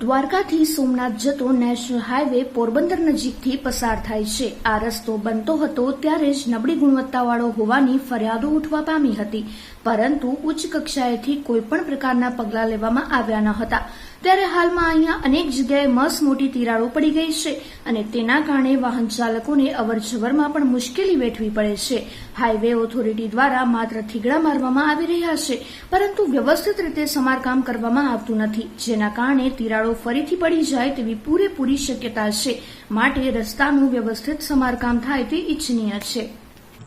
દ્વારકાથી સોમનાથ જતો national highway Porbandar નજીકથી પસાર થાય છે. આ રસ્તો બનતો હતો ત્યારે જ નબળી ગુણવત્તાવાળો હોવાની ફરિયાદો ઉઠવા પામી હતી. પરંતુ ઉચ્ચ કક્ષાએથી કોઈપણ પ્રકારના પગલાં લેવામાં આવ્યા ન હતા. ત્યારે હાલમાં અહીંયા અનેક જગ્યાએ મસ મોટી તિરાડો પડી ગઈ છે અને તેના કારણે વાહન ચાલકોને અવરજવરમાં પણ મુશ્કેલી વેઠવી પડે છે. હાઈવે ઓથોરિટી દ્વારા માત્ર થીગડા મારવામાં આવી રહ્યા છે, પરંતુ વ્યવસ્થિત રીતે સમારકામ કરવામાં આવતું નથી. જેના કારણે તિરાડો ફરીથી પડી જાય તેવી પૂરેપૂરી શક્યતા છે. માટે રસ્તાનું વ્યવસ્થિત સમારકામ થાય તે ઇચ્છનીય છે.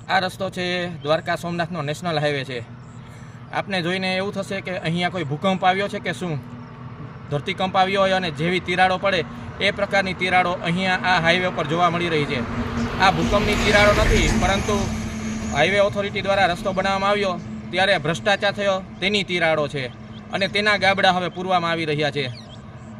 આ રસ્તો છે દ્વારકા સોમનાથનો નેશનલ હાઈવે છે. આપને જોઈને એવું થશે કે અહીંયા કોઈ ભૂકંપ આવ્યો છે કે શું? ધરતીકંપ આવ્યો હોય અને જેવી તિરાડો પડે એ પ્રકારની તિરાડો અહીંયા આ હાઈવે પર જોવા મળી રહી છે. આ ભૂકંપની તિરાડો નથી, પરંતુ હાઈવે ઓથોરિટી દ્વારા રસ્તો બનાવવામાં આવ્યો, ત્યારે ભ્રષ્ટાચાર થયો, તેની તિરાડો છે અને તેના ગાબડા હવે પૂરવામાં આવી રહ્યા છે.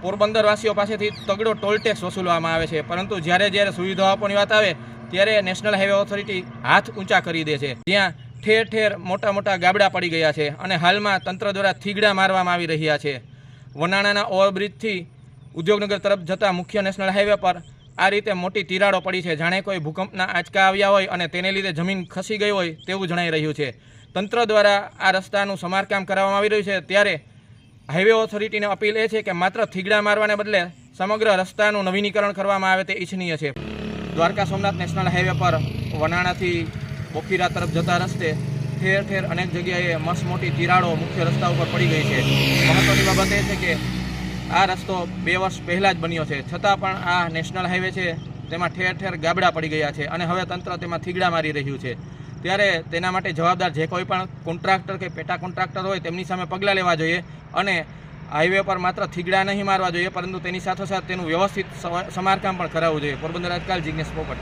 પોરબંદરવાસીઓ પાસેથી તગડો ટોલટેક્સ વસૂલવામાં આવે છે, પરંતુ જ્યારે જ્યારે સુવિધાઓ આપવાની વાત આવે, ત્યારે નેશનલ હાઈવે ઓથોરિટી હાથ ઊંચા કરી દે છે. ત્યાં ઠેર ઠેર મોટા મોટા ગાબડા પડી ગયા છે અને હાલમાં તંત્ર દ્વારા થીગડા મારવામાં આવી રહ્યા છે. વનાણાના ઓવરબ્રિજથી ઉદ્યોગનગર તરફ જતા મુખ્ય નેશનલ હાઈવે પર આ રીતે મોટી તિરાડો પડી છે. જાણે કોઈ ભૂકંપના આંચકા આવ્યા હોય અને તેને લીધે જમીન ખસી ગઈ હોય તેવું જણાઈ રહ્યું છે. તંત્ર દ્વારા આ રસ્તાનું સમારકામ કરવામાં આવી રહ્યું છે. ત્યારે હાઈવે ઓથોરિટીને અપીલ એ છે કે માત્ર થીગડા મારવાને બદલે સમગ્ર રસ્તાનું નવીનીકરણ કરવામાં આવે તે ઇચ્છનીય છે. દ્વારકા સોમનાથ નેશનલ હાઈવે પર વનાણાથી બોખીરા તરફ જતા રસ્તે ઠેર ઠેર અનેક જગ્યાએ મસ્ત મોટી તિરાડો મુખ્ય રસ્તા ઉપર પડી ગઈ છે. મહત્વની બાબત એ છે કે આ રસ્તો બે વર્ષ પહેલાં જ બન્યો છે. છતાં પણ આ નેશનલ હાઈવે છે, તેમાં ઠેર ઠેર ગાબડા પડી ગયા છે અને હવે તંત્ર તેમાં થીગડા મારી રહ્યું છે. ત્યારે તેના માટે જવાબદાર જે કોઈ પણ કોન્ટ્રાક્ટર કે પેટા કોન્ટ્રાક્ટર હોય તેમની સામે પગલાં લેવા જોઈએ અને હાઈવે પર માત્ર થીગડા નહીં મારવા જોઈએ, પરંતુ તેની સાથોસાથ તેનું વ્યવસ્થિત સમારકામ પણ કરાવવું જોઈએ. પોરબંદર આજકાલ જિજ્ઞેસ પોપટ.